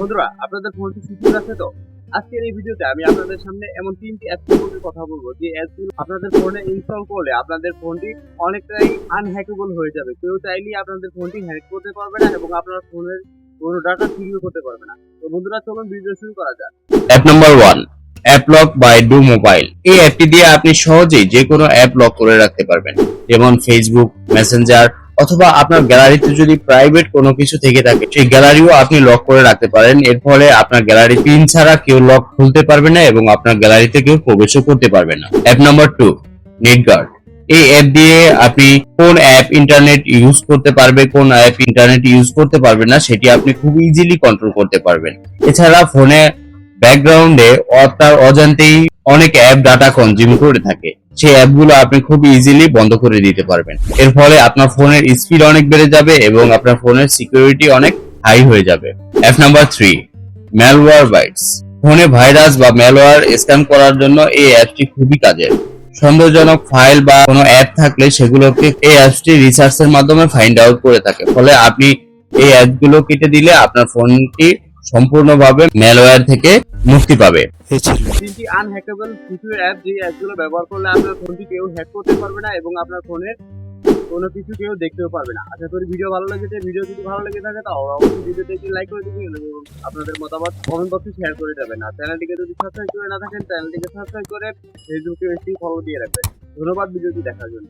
বন্ধুরা, আপনাদের ফোনটি সিকিউর আছে তো? আজকের এই ভিডিওতে আমি আপনাদের সামনে এমন তিনটি অ্যাপ সম্পর্কে কথা বলব। যে অ্যাপগুলো আপনাদের ফোনে ইনস্টল করলে আপনাদের ফোনটি অনেকটাই আনহ্যাকেবল হয়ে যাবে। কেউ চাইলেই আপনাদের ফোনটি হ্যাক করতে পারবে না এবং আপনার ফোনের কোনো ডাটা সিকিউর করতে পারবে না। তো বন্ধুরা, চলুন ভিডিও শুরু করা যাক। App number one app lock by do mobile এই অ্যাপটি দিয়ে আপনি সহজেই যে কোনো অ্যাপ লক করে রাখতে পারবেন। যেমন ফেসবুক মেসেঞ্জার অথবা আপনার গ্যালারিতে যদি প্রাইভেট কোনো কিছু থেকে থাকে, সেই গ্যালারিও আপনি লক করে রাখতে পারেন। এর ফলে আপনার গ্যালারি পিন ছাড়া কেউ লক খুলতে পারবে না এবং আপনার গ্যালারিতে কেউ প্রবেশও করতে পারবে না। অ্যাপ নাম্বার টু নেটগার্ড এই অ্যাপ দিয়ে আপনি কোন অ্যাপ ইন্টারনেট ইউজ করতে পারবে, কোন অ্যাপ ইন্টারনেট ইউজ করতে পারবে না, সেটি আপনি খুব ইজিলি কন্ট্রোল করতে পারবেন। এছাড়া ফোনে ব্যাকগ্রাউন্ডে তার অজান্তেই অনেক অ্যাপ ডাটা কনজিউম করে থাকে। সেই অ্যাপগুলো আপনি খুব ইজিলি বন্ধ করে দিতে পারবেন। এর ফলে আপনার ফোনের স্পিড অনেক বেড়ে যাবে এবং আপনার ফোনের সিকিউরিটি অনেক হাই হয়ে যাবে। App number three malware bytes ফোনে ভাইরাস বা ম্যালওয়্যার স্ক্যান করার জন্য এই অ্যাপটি খুবই কাজের। সন্দেহজনক ফাইল বা কোনো অ্যাপ থাকলে সেগুলোকে এই অ্যাপটি রিসার্চের মাধ্যমে ফাইন্ড আউট করে থাকে। ফলে আপনি এই অ্যাপগুলো কেটে দিলে আপনার ফোনটি সম্পূর্ণভাবে ম্যালওয়্যার থেকে মুক্তি পাবে। এই ছিল। তিনটি আনহ্যাকেবল কিছু অ্যাপ যে অ্যাপগুলো ব্যবহার করলে আপনার ফোনটি কেউ হ্যাক করতে পারবে না এবং আপনার ফোনের কোনো কিছু কেউ দেখতেও পারবে না। আশা করি ভিডিও ভালো লেগেছে। ভিডিও যদি ভালো লেগে থাকে তাহলে অবশ্যই ভিডিওতে একটি লাইক করে দিবেন এবং আপনাদের মতামত কমেন্ট বক্সে শেয়ার করে দেবেন। আর চ্যানেলটিকে যদি সাবস্ক্রাইব করে না থাকেন চ্যানেলটিকে সাবস্ক্রাইব করে ফেসবুকে একটি ফলো দিয়ে রাখবেন। ধন্যবাদ ভিডিওটি দেখার জন্য।